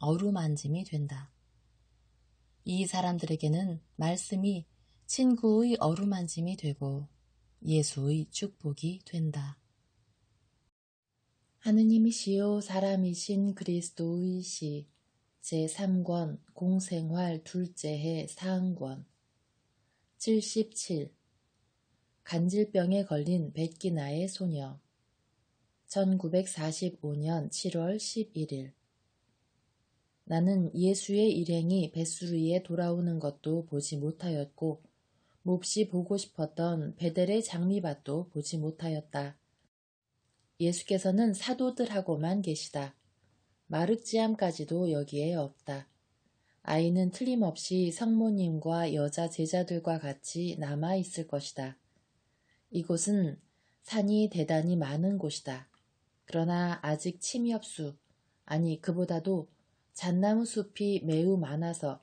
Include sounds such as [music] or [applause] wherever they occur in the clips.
어루만짐이 된다. 이 사람들에게는 말씀이 친구의 어루만짐이 되고 예수의 축복이 된다. 하느님이시요 사람이신 그리스도의 시 제3권 공생활 둘째 해 상권 77 간질병에 걸린 백기나의 소녀 1945년 7월 11일 나는 예수의 일행이 뱃수리에 돌아오는 것도 보지 못하였고 몹시 보고 싶었던 베델의 장미밭도 보지 못하였다. 예수께서는 사도들하고만 계시다. 마륵지암까지도 여기에 없다. 아이는 틀림없이 성모님과 여자 제자들과 같이 남아 있을 것이다. 이곳은 산이 대단히 많은 곳이다. 그러나 아직 침엽수, 아니 그보다도 잣나무 숲이 매우 많아서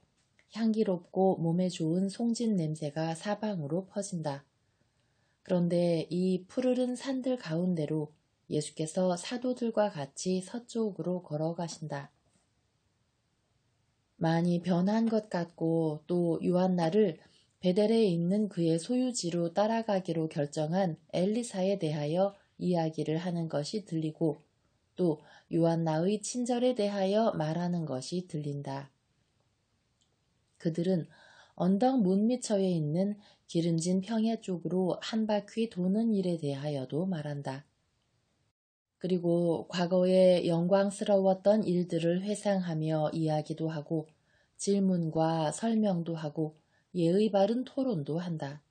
향기롭고 몸에 좋은 송진 냄새가 사방으로 퍼진다. 그런데 이 푸르른 산들 가운데로 예수께서 사도들과 같이 서쪽으로 걸어가신다. 많이 변한 것 같고 또 요한나를 베델에 있는 그의 소유지로 따라가기로 결정한 엘리사에 대하여 이야기를 하는 것이 들리고 또 요한나의 친절에 대하여 말하는 것이 들린다. 그들은 언덕 문밑처에 있는 기름진 평야 쪽으로 한 바퀴 도는 일에 대하여도 말한다. 그리고 과거에 영광스러웠던 일들을 회상하며 이야기도 하고 질문과 설명도 하고 예의 바른 토론도 한다.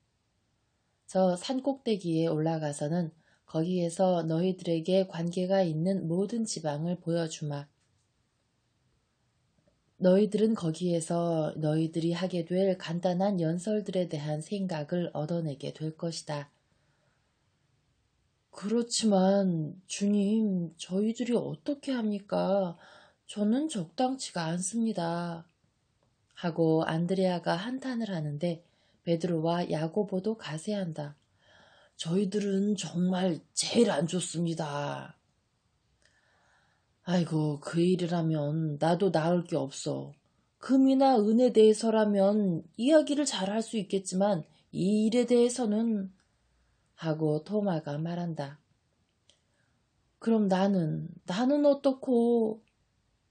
저 산꼭대기에 올라가서는 거기에서 너희들에게 관계가 있는 모든 지방을 보여주마. 너희들은 거기에서 너희들이 하게 될 간단한 연설들에 대한 생각을 얻어내게 될 것이다. 그렇지만 주님, 저희들이 어떻게 합니까? 저는 적당치가 않습니다. 하고 안드레아가 한탄을 하는데 베드로와 야고보도 가세한다. 저희들은 정말 제일 안 좋습니다. 아이고 그 일이라면 나도 나을 게 없어. 금이나 은에 대해서라면 이야기를 잘 할 수 있겠지만 이 일에 대해서는 하고 토마가 말한다. 그럼 나는 나는 어떻고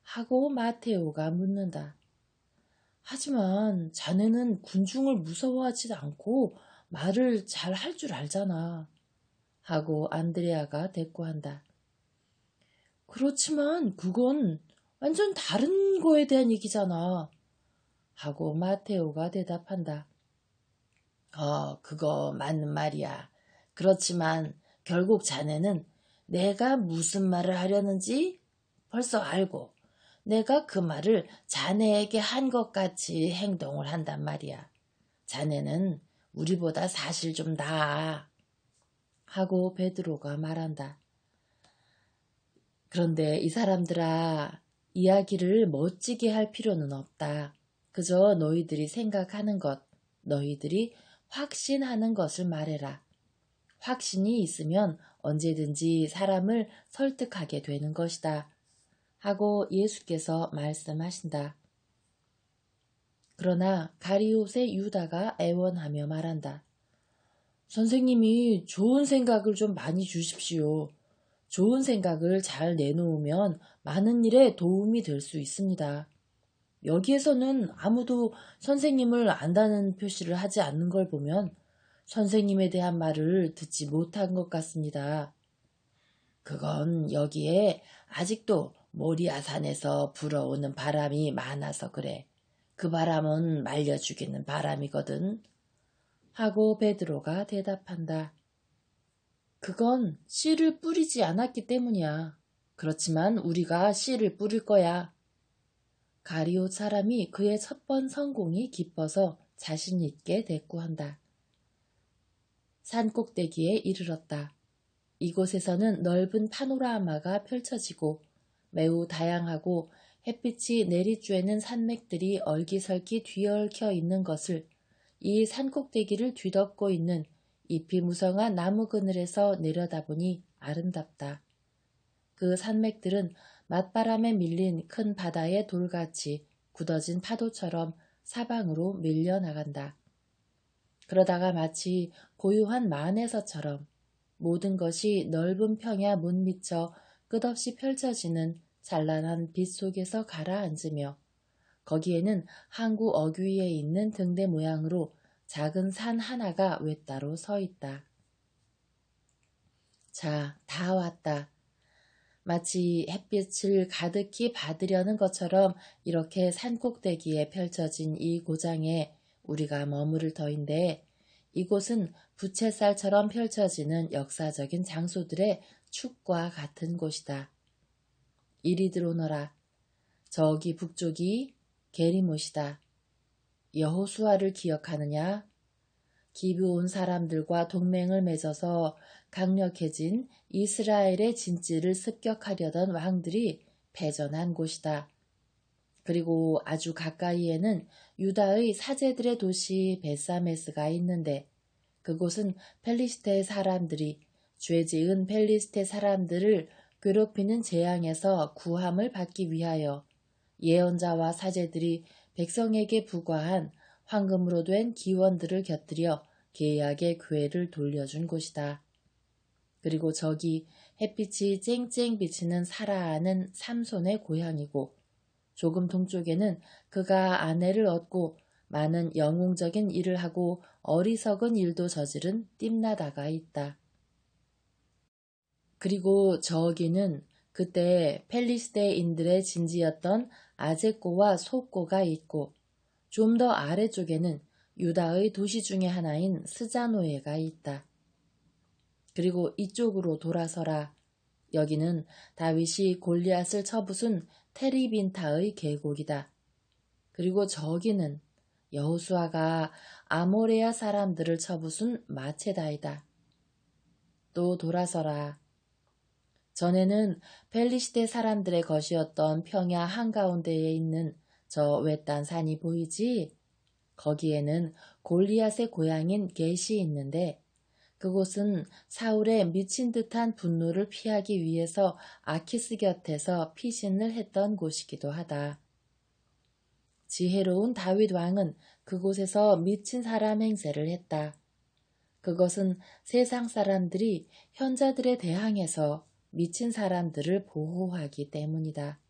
하고 마테오가 묻는다. 하지만 자네는 군중을 무서워하지 않고 말을 잘 할 줄 알잖아. 하고 안드레아가 대꾸한다. 그렇지만 그건 완전 다른 거에 대한 얘기잖아. 하고 마테오가 대답한다. 어, 그거 맞는 말이야. 그렇지만 결국 자네는 내가 무슨 말을 하려는지 벌써 알고 내가 그 말을 자네에게 한 것 같이 행동을 한단 말이야. 자네는 우리보다 사실 좀 나아. 하고 베드로가 말한다. 그런데 이 사람들아, 이야기를 멋지게 할 필요는 없다. 그저 너희들이 생각하는 것, 너희들이 확신하는 것을 말해라. 확신이 있으면 언제든지 사람을 설득하게 되는 것이다. 하고 예수께서 말씀하신다. 그러나 가리옷의 유다가 애원하며 말한다. 선생님이 좋은 생각을 좀 많이 주십시오. 좋은 생각을 잘 내놓으면 많은 일에 도움이 될 수 있습니다. 여기에서는 아무도 선생님을 안다는 표시를 하지 않는 걸 보면 선생님에 대한 말을 듣지 못한 것 같습니다. 그건 여기에 아직도 모리아산에서 불어오는 바람이 많아서 그래. 그 바람은 말려 죽이는 바람이거든. 하고 베드로가 대답한다. 그건 씨를 뿌리지 않았기 때문이야. 그렇지만 우리가 씨를 뿌릴 거야. 가리옷 사람이 그의 첫 번 성공이 기뻐서 자신 있게 대꾸한다. 산 꼭대기에 이르렀다. 이곳에서는 넓은 파노라마가 펼쳐지고 매우 다양하고 햇빛이 내리쬐는 산맥들이 얼기설기 뒤얽혀 있는 것을 이 산꼭대기를 뒤덮고 있는 잎이 무성한 나무 그늘에서 내려다보니 아름답다. 그 산맥들은 맞바람에 밀린 큰 바다의 돌같이 굳어진 파도처럼 사방으로 밀려나간다. 그러다가 마치 고요한 만에서처럼 모든 것이 넓은 평야 문 미쳐 끝없이 펼쳐지는 찬란한 빛 속에서 가라앉으며 거기에는 항구 어귀에 있는 등대 모양으로 작은 산 하나가 외따로 서 있다. 자, 다 왔다. 마치 햇빛을 가득히 받으려는 것처럼 이렇게 산꼭대기에 펼쳐진 이 고장에 우리가 머무를 터인데 이곳은 부채살처럼 펼쳐지는 역사적인 장소들의 축과 같은 곳이다. 이리 들어오너라. 저기 북쪽이 게리못이다. 여호수아를 기억하느냐? 기브온 사람들과 동맹을 맺어서 강력해진 이스라엘의 진지를 습격하려던 왕들이 패전한 곳이다. 그리고 아주 가까이에는 유다의 사제들의 도시 베사메스가 있는데 그곳은 펠리스테 사람들이 죄 지은 펠리스테 사람들을 괴롭히는 재앙에서 구함을 받기 위하여 예언자와 사제들이 백성에게 부과한 황금으로 된 기원들을 곁들여 계약의 괴를 돌려준 곳이다. 그리고 저기 햇빛이 쨍쨍 비치는 사라하는 삼손의 고향이고 조금 동쪽에는 그가 아내를 얻고 많은 영웅적인 일을 하고 어리석은 일도 저지른 띠나다가 있다. 그리고 저기는 그때 펠리스테인들의 진지였던 아제코와 소코가 있고 좀 더 아래쪽에는 유다의 도시 중의 하나인 스자노에가 있다. 그리고 이쪽으로 돌아서라. 여기는 다윗이 골리앗을 쳐부순 테리빈타의 계곡이다. 그리고 저기는 여호수아가 아모레아 사람들을 쳐부순 마체다이다. 또 돌아서라. 전에는 펠리시대 사람들의 것이었던 평야 한가운데에 있는 저 외딴 산이 보이지? 거기에는 골리앗의 고향인 겟이 있는데 그곳은 사울의 미친 듯한 분노를 피하기 위해서 아키스 곁에서 피신을 했던 곳이기도 하다. 지혜로운 다윗 왕은 그곳에서 미친 사람 행세를 했다. 그것은 세상 사람들이 현자들에 대항해서 미친 사람들을 보호하기 때문이다.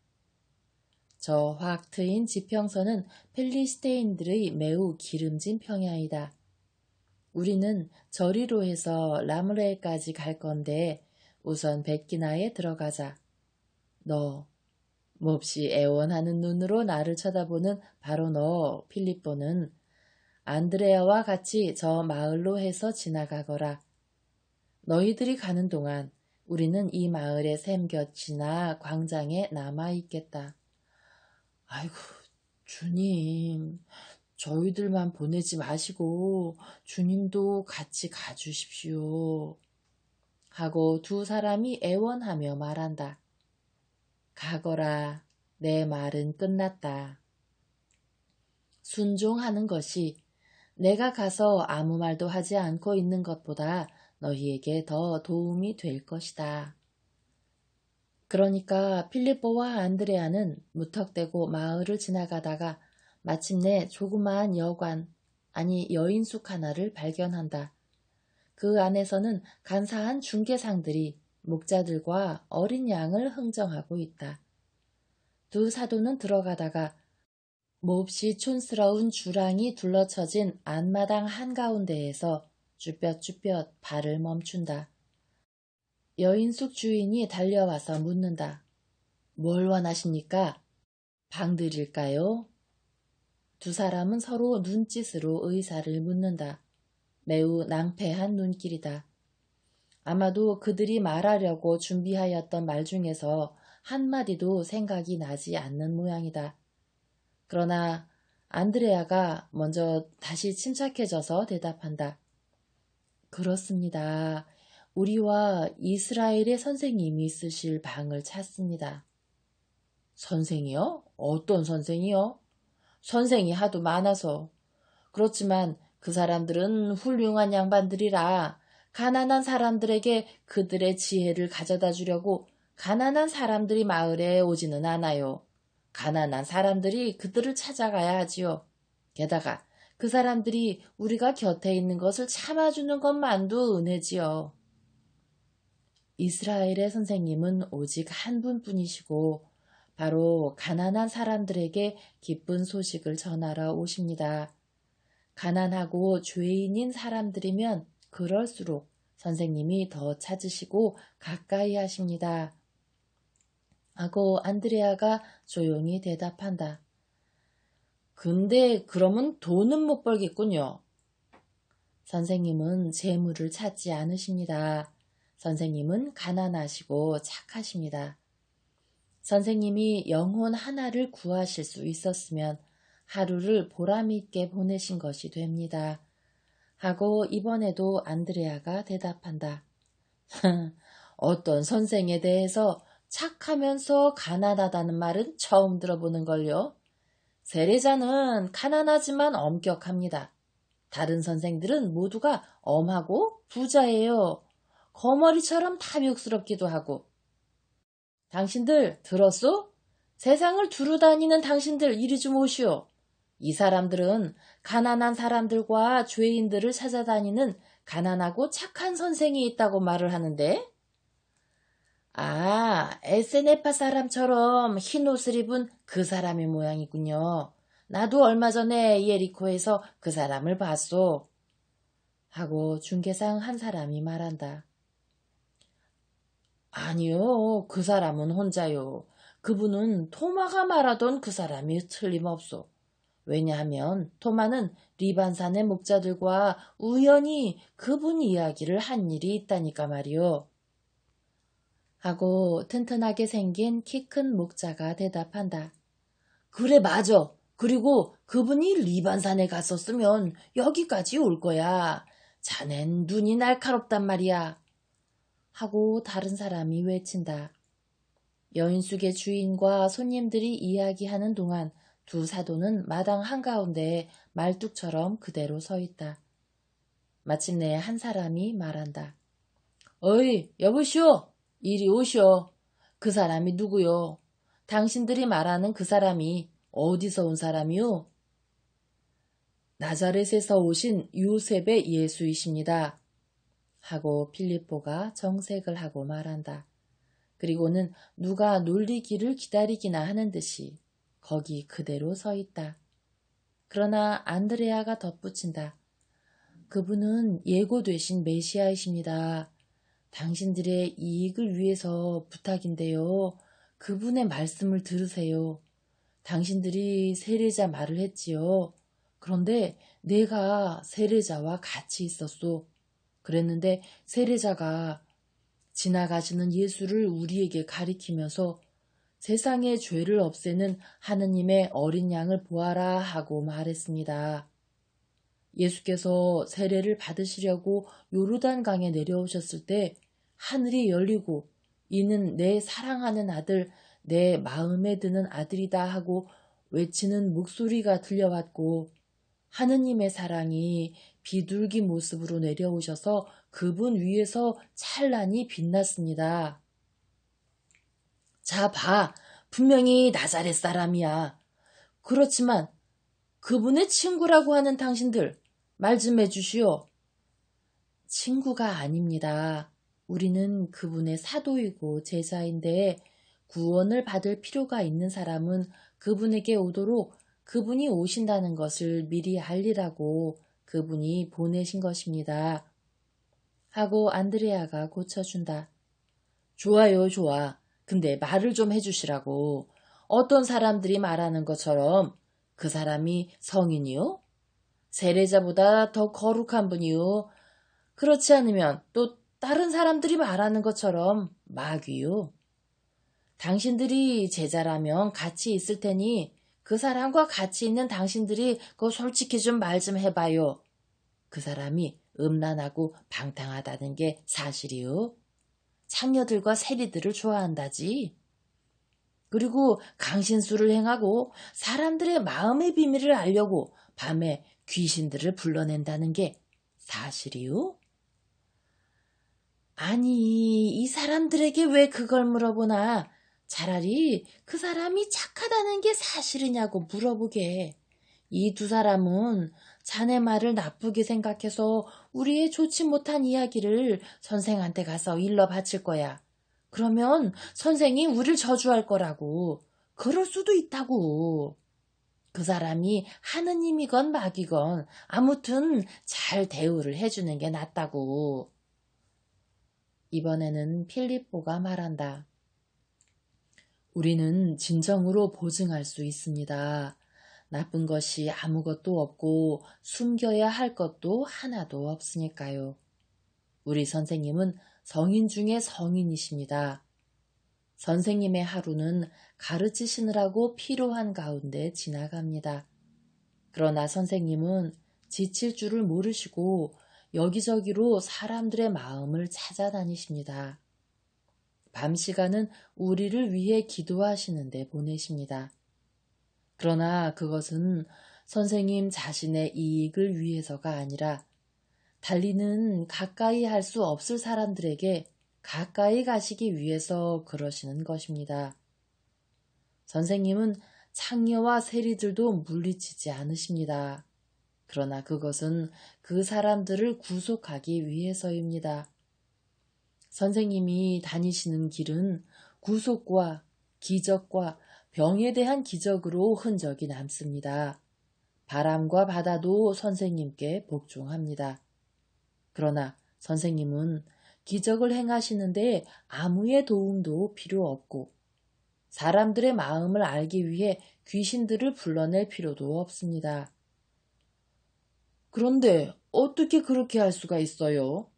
저 확 트인 지평선은 펠리스테인들의 매우 기름진 평야이다. 우리는 저리로 해서 라므레까지 갈 건데 우선 백기나에 들어가자. 너 몹시 애원하는 눈으로 나를 쳐다보는 바로 너 필리포는 안드레아와 같이 저 마을로 해서 지나가거라. 너희들이 가는 동안 우리는 이 마을의 샘 곁이나 광장에 남아있겠다. 아이고, 주님, 저희들만 보내지 마시고 주님도 같이 가주십시오. 하고 두 사람이 애원하며 말한다. 가거라, 내 말은 끝났다. 순종하는 것이 내가 가서 아무 말도 하지 않고 있는 것보다 너희에게 더 도움이 될 것이다. 그러니까 필리포와 안드레아는 무턱대고 마을을 지나가다가 마침내 조그마한 여관, 아니 여인숙 하나를 발견한다. 그 안에서는 간사한 중개상들이 목자들과 어린 양을 흥정하고 있다. 두 사도는 들어가다가 몹시 촌스러운 주랑이 둘러쳐진 안마당 한가운데에서 쭈뼛쭈뼛 발을 멈춘다. 여인숙 주인이 달려와서 묻는다. 뭘 원하십니까? 방 드릴까요? 두 사람은 서로 눈짓으로 의사를 묻는다. 매우 낭패한 눈길이다. 아마도 그들이 말하려고 준비하였던 말 중에서 한마디도 생각이 나지 않는 모양이다. 그러나 안드레아가 먼저 다시 침착해져서 대답한다. 그렇습니다. 우리와 이스라엘의 선생님이 쓰실 방을 찾습니다. 선생이요? 어떤 선생이요? 선생이 하도 많아서. 그렇지만 그 사람들은 훌륭한 양반들이라 가난한 사람들에게 그들의 지혜를 가져다 주려고 가난한 사람들이 마을에 오지는 않아요. 가난한 사람들이 그들을 찾아가야 하지요. 게다가 그 사람들이 우리가 곁에 있는 것을 참아주는 것만도 은혜지요. 이스라엘의 선생님은 오직 한 분뿐이시고 바로 가난한 사람들에게 기쁜 소식을 전하러 오십니다. 가난하고 죄인인 사람들이면 그럴수록 선생님이 더 찾으시고 가까이 하십니다. 하고 안드레아가 조용히 대답한다. 근데 그러면 돈은 못 벌겠군요. 선생님은 재물을 찾지 않으십니다. 선생님은 가난하시고 착하십니다. 선생님이 영혼 하나를 구하실 수 있었으면 하루를 보람있게 보내신 것이 됩니다. 하고 이번에도 안드레아가 대답한다. [laughs] 어떤 선생에 대해서 착하면서 가난하다는 말은 처음 들어보는 걸요. 세례자는 가난하지만 엄격합니다. 다른 선생들은 모두가 엄하고 부자예요. 거머리처럼 탐욕스럽기도 하고. 당신들 들었소? 세상을 두루 다니는 당신들 이리 좀 오시오. 이 사람들은 가난한 사람들과 죄인들을 찾아다니는 가난하고 착한 선생이 있다고 말을 하는데, 아, 에세네파 사람처럼 흰 옷을 입은 그 사람의 모양이군요. 나도 얼마 전에 예리코에서 그 사람을 봤소. 하고 중개상 한 사람이 말한다. 아니요, 그 사람은 혼자요. 그분은 토마가 말하던 그 사람이 틀림없소. 왜냐하면 토마는 리반산의 목자들과 우연히 그분 이야기를 한 일이 있다니까 말이오. 하고 튼튼하게 생긴 키 큰 목자가 대답한다. 그래 맞아. 그리고 그분이 리반산에 갔었으면 여기까지 올 거야. 자넨 눈이 날카롭단 말이야. 하고 다른 사람이 외친다. 여인숙의 주인과 손님들이 이야기하는 동안 두 사도는 마당 한가운데에 말뚝처럼 그대로 서 있다. 마침내 한 사람이 말한다. 어이, 여보시오! 이리 오시오. 그 사람이 누구요? 당신들이 말하는 그 사람이 어디서 온 사람이요? 나자렛에서 오신 요셉의 예수이십니다. 하고 필리포가 정색을 하고 말한다. 그리고는 누가 놀리기를 기다리기나 하는 듯이 거기 그대로 서 있다. 그러나 안드레아가 덧붙인다. 그분은 예고되신 메시아이십니다. 당신들의 이익을 위해서 부탁인데요. 그분의 말씀을 들으세요. 당신들이 세례자 말을 했지요. 그런데 내가 세례자와 같이 있었소. 그랬는데 세례자가 지나가시는 예수를 우리에게 가리키면서 세상의 죄를 없애는 하느님의 어린 양을 보아라 하고 말했습니다. 예수께서 세례를 받으시려고 요르단 강에 내려오셨을 때 하늘이 열리고 이는 내 사랑하는 아들, 내 마음에 드는 아들이다 하고 외치는 목소리가 들려왔고 하느님의 사랑이 비둘기 모습으로 내려오셔서 그분 위에서 찬란히 빛났습니다. 자, 봐. 분명히 나자렛 사람이야. 그렇지만 그분의 친구라고 하는 당신들 말 좀 해주시오. 친구가 아닙니다. 우리는 그분의 사도이고 제자인데 구원을 받을 필요가 있는 사람은 그분에게 오도록 그분이 오신다는 것을 미리 알리라고 그분이 보내신 것입니다. 하고 안드레아가 고쳐준다. 좋아요, 좋아. 근데 말을 좀 해주시라고. 어떤 사람들이 말하는 것처럼 그 사람이 성인이요? 세례자보다 더 거룩한 분이요? 그렇지 않으면 또 다른 사람들이 말하는 것처럼 마귀요? 당신들이 제자라면 같이 있을 테니 그 사람과 같이 있는 당신들이 그 솔직히 좀말좀 해봐요. 그 사람이 음란하고 방탕하다는 게 사실이요. 창녀들과 세리들을 좋아한다지. 그리고 강신수를 행하고 사람들의 마음의 비밀을 알려고 밤에 귀신들을 불러낸다는 게 사실이요? 아니, 이 사람들에게 왜 그걸 물어보나? 차라리 그 사람이 착하다는 게 사실이냐고 물어보게. 이 두 사람은 자네 말을 나쁘게 생각해서 우리의 좋지 못한 이야기를 선생한테 가서 일러 바칠 거야. 그러면 선생이 우리를 저주할 거라고. 그럴 수도 있다고. 그 사람이 하느님이건 막이건 아무튼 잘 대우를 해주는 게 낫다고. 이번에는 필리포가 말한다. 우리는 진정으로 보증할 수 있습니다. 나쁜 것이 아무것도 없고 숨겨야 할 것도 하나도 없으니까요. 우리 선생님은 성인 중에 성인이십니다. 선생님의 하루는 가르치시느라고 필요한 가운데 지나갑니다. 그러나 선생님은 지칠 줄을 모르시고 여기저기로 사람들의 마음을 찾아다니십니다. 밤 시간은 우리를 위해 기도하시는데 보내십니다. 그러나 그것은 선생님 자신의 이익을 위해서가 아니라 달리는 가까이 할 수 없을 사람들에게 가까이 가시기 위해서 그러시는 것입니다. 선생님은 창녀와 세리들도 물리치지 않으십니다. 그러나 그것은 그 사람들을 구속하기 위해서입니다. 선생님이 다니시는 길은 구속과 기적과 병에 대한 기적으로 흔적이 남습니다. 바람과 바다도 선생님께 복종합니다. 그러나 선생님은 기적을 행하시는데 아무의 도움도 필요 없고 사람들의 마음을 알기 위해 귀신들을 불러낼 필요도 없습니다. 그런데 어떻게 그렇게 할 수가 있어요?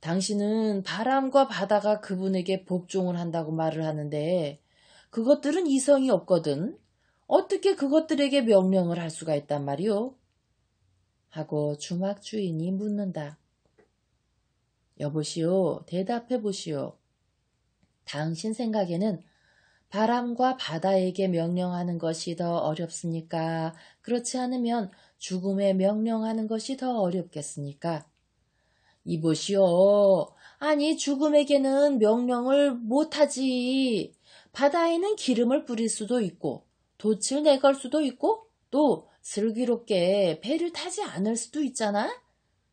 당신은 바람과 바다가 그분에게 복종을 한다고 말을 하는데 그것들은 이성이 없거든. 어떻게 그것들에게 명령을 할 수가 있단 말이오? 하고 주막 주인이 묻는다. 여보시오, 대답해 보시오. 당신 생각에는 바람과 바다에게 명령하는 것이 더 어렵습니까? 그렇지 않으면 죽음에 명령하는 것이 더 어렵겠습니까? 이보시오. 아니, 죽음에게는 명령을 못하지. 바다에는 기름을 뿌릴 수도 있고, 돛을 내걸 수도 있고, 또 슬기롭게 배를 타지 않을 수도 있잖아?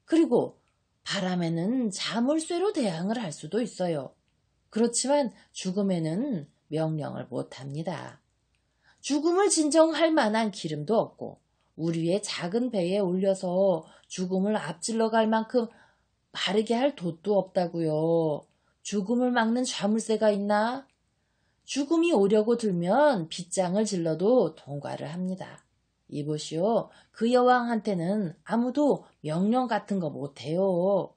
그리고 바람에는 자물쇠로 대항을 할 수도 있어요. 그렇지만 죽음에는 명령을 못합니다. 죽음을 진정할 만한 기름도 없고 우리의 작은 배에 올려서 죽음을 앞질러 갈 만큼 바르게 할 돛도 없다고요. 죽음을 막는 좌물쇠가 있나? 죽음이 오려고 들면 빗장을 질러도 통과를 합니다. 이보시오. 그 여왕한테는 아무도 명령 같은 거 못해요.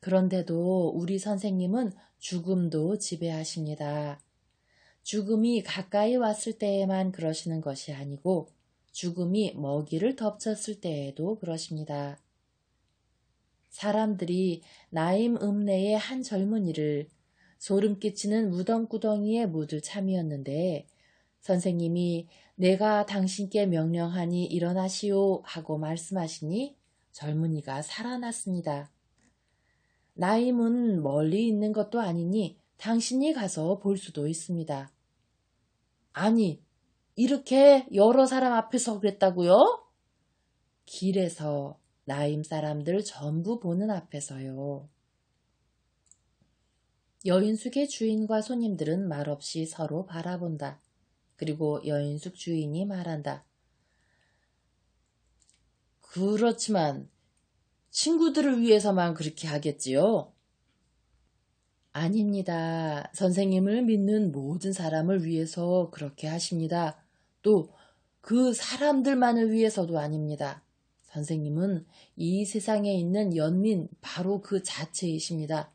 그런데도 우리 선생님은 죽음도 지배하십니다. 죽음이 가까이 왔을 때에만 그러시는 것이 아니고 죽음이 먹이를 덮쳤을 때에도 그러십니다. 사람들이 나임 읍내의 한 젊은이를 소름 끼치는 무덤구덩이에 묻을 참이었는데 선생님이 내가 당신께 명령하니 일어나시오 하고 말씀하시니 젊은이가 살아났습니다. 나임은 멀리 있는 것도 아니니 당신이 가서 볼 수도 있습니다. 아니, 이렇게 여러 사람 앞에서 그랬다고요? 길에서 나임 사람들 전부 보는 앞에서요. 여인숙의 주인과 손님들은 말없이 서로 바라본다. 그리고 여인숙 주인이 말한다. 그렇지만 친구들을 위해서만 그렇게 하겠지요? 아닙니다. 선생님을 믿는 모든 사람을 위해서 그렇게 하십니다. 또 그 사람들만을 위해서도 아닙니다. 선생님은 이 세상에 있는 연민 바로 그 자체이십니다.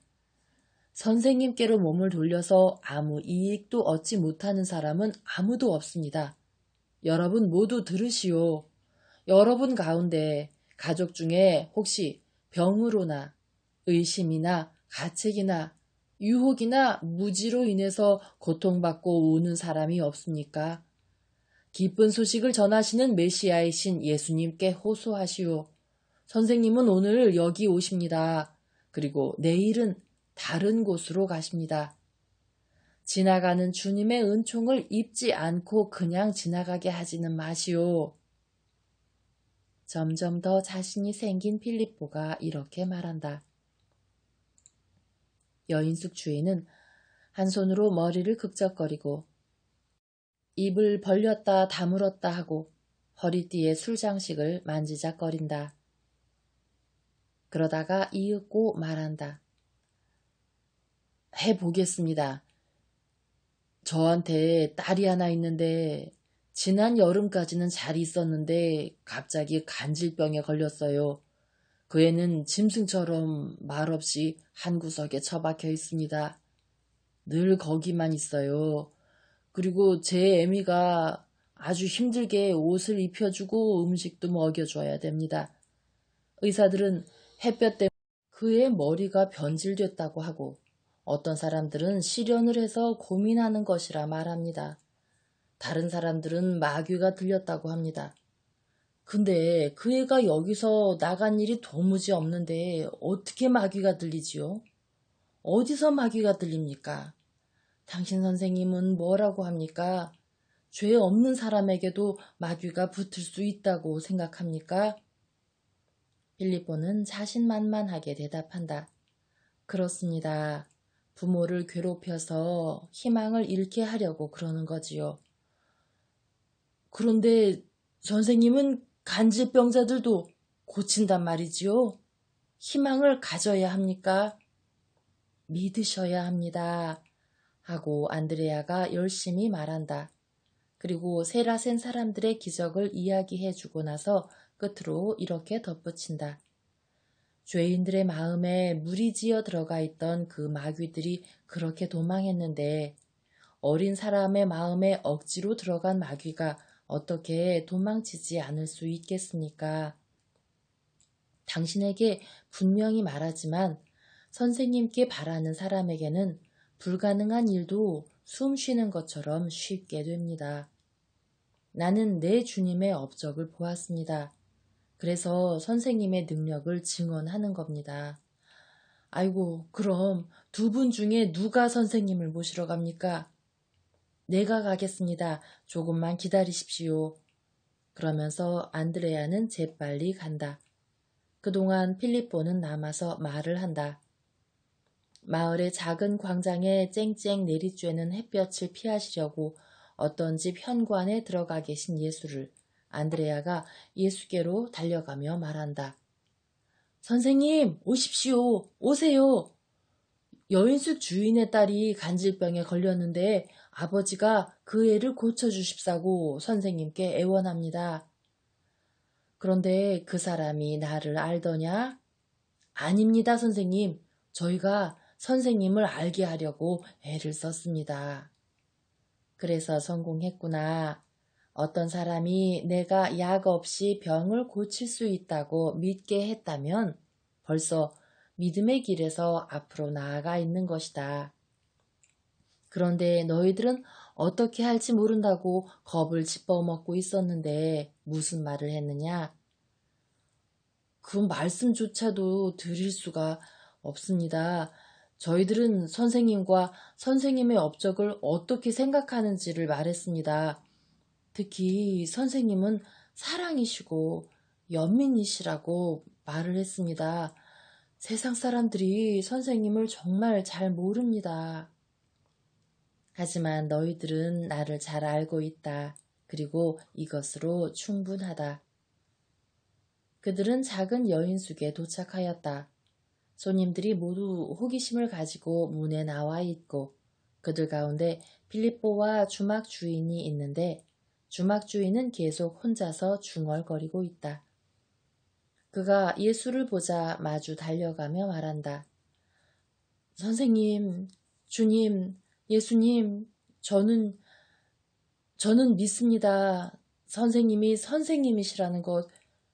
선생님께로 몸을 돌려서 아무 이익도 얻지 못하는 사람은 아무도 없습니다. 여러분 모두 들으시오. 여러분 가운데 가족 중에 혹시 병으로나 의심이나 가책이나 유혹이나 무지로 인해서 고통받고 우는 사람이 없습니까? 기쁜 소식을 전하시는 메시아이신 예수님께 호소하시오. 선생님은 오늘 여기 오십니다. 그리고 내일은 다른 곳으로 가십니다. 지나가는 주님의 은총을 입지 않고 그냥 지나가게 하지는 마시오. 점점 더 자신이 생긴 필립보가 이렇게 말한다. 여인숙 주인은 한 손으로 머리를 극적거리고 입을 벌렸다 다물었다 하고 허리띠에 술장식을 만지작거린다. 그러다가 이윽고 말한다. 해보겠습니다. 저한테 딸이 하나 있는데 지난 여름까지는 잘 있었는데 갑자기 간질병에 걸렸어요. 그 애는 짐승처럼 말없이 한 구석에 처박혀 있습니다. 늘 거기만 있어요. 그리고 제 애미가 아주 힘들게 옷을 입혀주고 음식도 먹여줘야 됩니다. 의사들은 햇볕 때문에 그의 머리가 변질됐다고 하고 어떤 사람들은 실연을 해서 고민하는 것이라 말합니다. 다른 사람들은 마귀가 들렸다고 합니다. 근데 그 애가 여기서 나간 일이 도무지 없는데 어떻게 마귀가 들리지요? 어디서 마귀가 들립니까? 당신 선생님은 뭐라고 합니까? 죄 없는 사람에게도 마귀가 붙을 수 있다고 생각합니까? 필리포는 자신만만하게 대답한다. 그렇습니다. 부모를 괴롭혀서 희망을 잃게 하려고 그러는 거지요. 그런데 선생님은 간질병자들도 고친단 말이지요. 희망을 가져야 합니까? 믿으셔야 합니다. 하고 안드레아가 열심히 말한다. 그리고 세라센 사람들의 기적을 이야기해 주고 나서 끝으로 이렇게 덧붙인다. 죄인들의 마음에 물이 지어 들어가 있던 그 마귀들이 그렇게 도망했는데 어린 사람의 마음에 억지로 들어간 마귀가 어떻게 도망치지 않을 수 있겠습니까? 당신에게 분명히 말하지만 선생님께 바라는 사람에게는 불가능한 일도 숨 쉬는 것처럼 쉽게 됩니다. 나는 내 주님의 업적을 보았습니다. 그래서 선생님의 능력을 증언하는 겁니다. 아이고, 그럼 두 분 중에 누가 선생님을 모시러 갑니까? 내가 가겠습니다. 조금만 기다리십시오. 그러면서 안드레아는 재빨리 간다. 그동안 필리포는 남아서 말을 한다. 마을의 작은 광장에 쨍쨍 내리쬐는 햇볕을 피하시려고 어떤 집 현관에 들어가 계신 예수를 안드레아가 예수께로 달려가며 말한다. 선생님, 오십시오. 오세요. 여인숙 주인의 딸이 간질병에 걸렸는데 아버지가 그 애를 고쳐주십사고 선생님께 애원합니다. 그런데 그 사람이 나를 알더냐? 아닙니다, 선생님. 저희가 선생님을 알게 하려고 애를 썼습니다. 그래서 성공했구나. 어떤 사람이 내가 약 없이 병을 고칠 수 있다고 믿게 했다면 벌써 믿음의 길에서 앞으로 나아가 있는 것이다. 그런데 너희들은 어떻게 할지 모른다고 겁을 집어먹고 있었는데 무슨 말을 했느냐? 그 말씀조차도 드릴 수가 없습니다. 저희들은 선생님과 선생님의 업적을 어떻게 생각하는지를 말했습니다. 특히 선생님은 사랑이시고 연민이시라고 말을 했습니다. 세상 사람들이 선생님을 정말 잘 모릅니다. 하지만 너희들은 나를 잘 알고 있다. 그리고 이것으로 충분하다. 그들은 작은 여인숙에 도착하였다. 손님들이 모두 호기심을 가지고 문에 나와 있고 그들 가운데 필리뽀와 주막 주인이 있는데 주막 주인은 계속 혼자서 중얼거리고 있다. 그가 예수를 보자 마주 달려가며 말한다. 선생님, 주님, 예수님, 저는, 저는 믿습니다. 선생님이 선생님이시라는 것,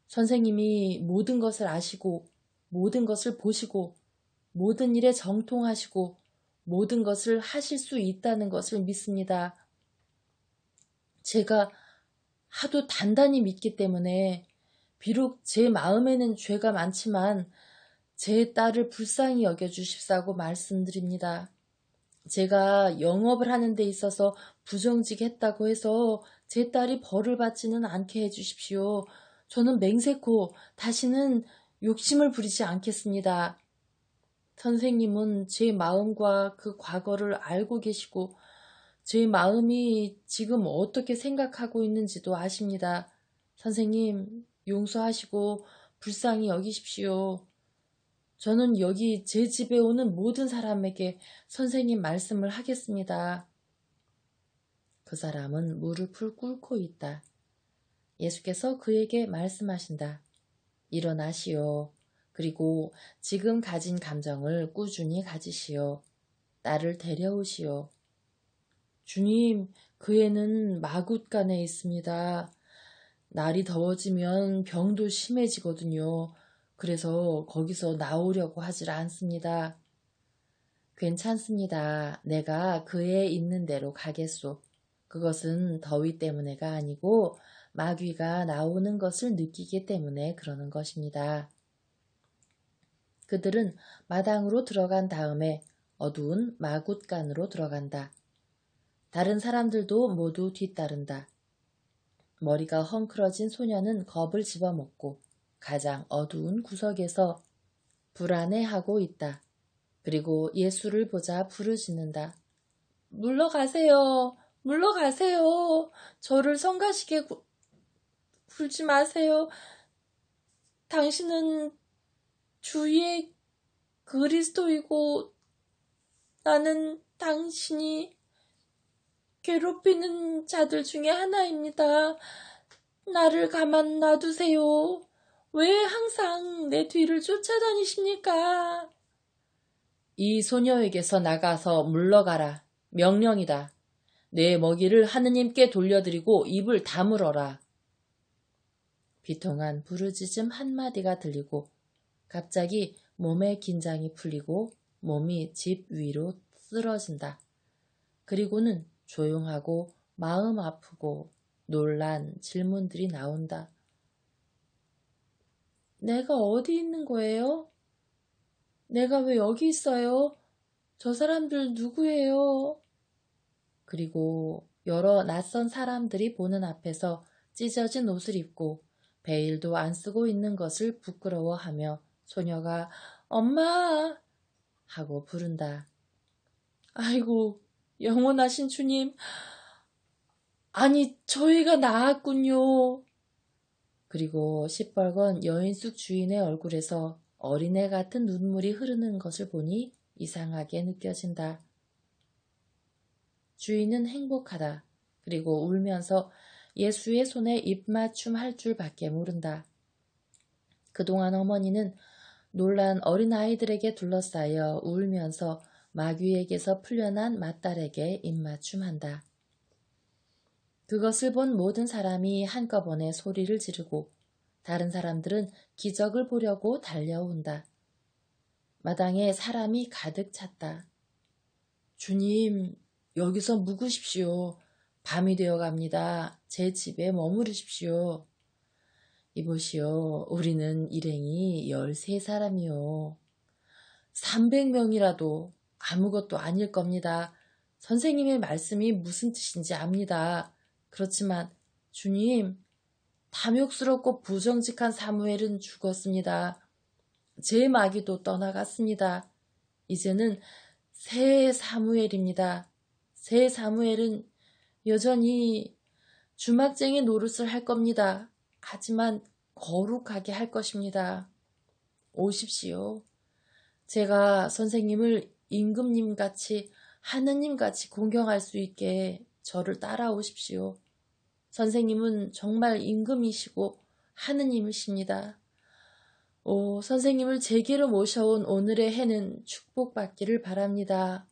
선생님이 모든 것을 아시고, 모든 것을 보시고, 모든 일에 정통하시고, 모든 것을 하실 수 있다는 것을 믿습니다. 제가 하도 단단히 믿기 때문에 비록 제 마음에는 죄가 많지만 제 딸을 불쌍히 여겨주십사고 말씀드립니다. 제가 영업을 하는 데 있어서 부정직했다고 해서 제 딸이 벌을 받지는 않게 해주십시오. 저는 맹세코 다시는 욕심을 부리지 않겠습니다. 선생님은 제 마음과 그 과거를 알고 계시고 제 마음이 지금 어떻게 생각하고 있는지도 아십니다. 선생님, 용서하시고 불쌍히 여기십시오. 저는 여기 제 집에 오는 모든 사람에게 선생님 말씀을 하겠습니다. 그 사람은 무릎을 꿇고 있다. 예수께서 그에게 말씀하신다. 일어나시오. 그리고 지금 가진 감정을 꾸준히 가지시오. 나를 데려오시오. 주님, 그 애는 마굿간에 있습니다. 날이 더워지면 병도 심해지거든요. 그래서 거기서 나오려고 하질 않습니다. 괜찮습니다. 내가 그애 있는 대로 가겠소. 그것은 더위 때문에가 아니고 마귀가 나오는 것을 느끼기 때문에 그러는 것입니다. 그들은 마당으로 들어간 다음에 어두운 마굿간으로 들어간다. 다른 사람들도 모두 뒤따른다. 머리가 헝클어진 소녀는 겁을 집어먹고 가장 어두운 구석에서 불안해하고 있다. 그리고 예수를 보자 부르짖는다. 물러가세요. 물러가세요. 저를 성가시게 구, 굴지 마세요. 당신은 주위의 그리스도이고 나는 당신이 괴롭히는 자들 중에 하나입니다. 나를 가만 놔두세요. 왜 항상 내 뒤를 쫓아다니십니까? 이 소녀에게서 나가서 물러가라. 명령이다. 내 먹이를 하느님께 돌려드리고 입을 다물어라. 비통한 부르짖음 한마디가 들리고 갑자기 몸의 긴장이 풀리고 몸이 집 위로 쓰러진다. 그리고는 조용하고 마음 아프고 놀란 질문들이 나온다. 내가 어디 있는 거예요? 내가 왜 여기 있어요? 저 사람들 누구예요? 그리고 여러 낯선 사람들이 보는 앞에서 찢어진 옷을 입고 베일도 안 쓰고 있는 것을 부끄러워하며 소녀가 엄마! 하고 부른다. 아이고, 영원하신 주님. 아니, 저희가 나았군요. 그리고 시뻘건 여인숙 주인의 얼굴에서 어린애 같은 눈물이 흐르는 것을 보니 이상하게 느껴진다. 주인은 행복하다. 그리고 울면서 예수의 손에 입맞춤 할 줄밖에 모른다. 그동안 어머니는 놀란 어린아이들에게 둘러싸여 울면서 마귀에게서 풀려난 맏딸에게 입맞춤한다. 그것을 본 모든 사람이 한꺼번에 소리를 지르고 다른 사람들은 기적을 보려고 달려온다. 마당에 사람이 가득 찼다. 주님, 여기서 묵으십시오. 밤이 되어 갑니다. 제 집에 머무르십시오. 이보시오. 우리는 일행이 13사람이요. 300명이라도 아무것도 아닐 겁니다. 선생님의 말씀이 무슨 뜻인지 압니다. 그렇지만 주님, 탐욕스럽고 부정직한 사무엘은 죽었습니다. 제 마귀도 떠나갔습니다. 이제는 새 사무엘입니다. 새 사무엘은 여전히 주막쟁이 노릇을 할 겁니다. 하지만 거룩하게 할 것입니다. 오십시오. 제가 선생님을 임금님 같이 하느님 같이 공경할 수 있게 저를 따라오십시오. 선생님은 정말 임금이시고 하느님이십니다. 오, 선생님을 제게로 모셔온 오늘의 해는 축복받기를 바랍니다.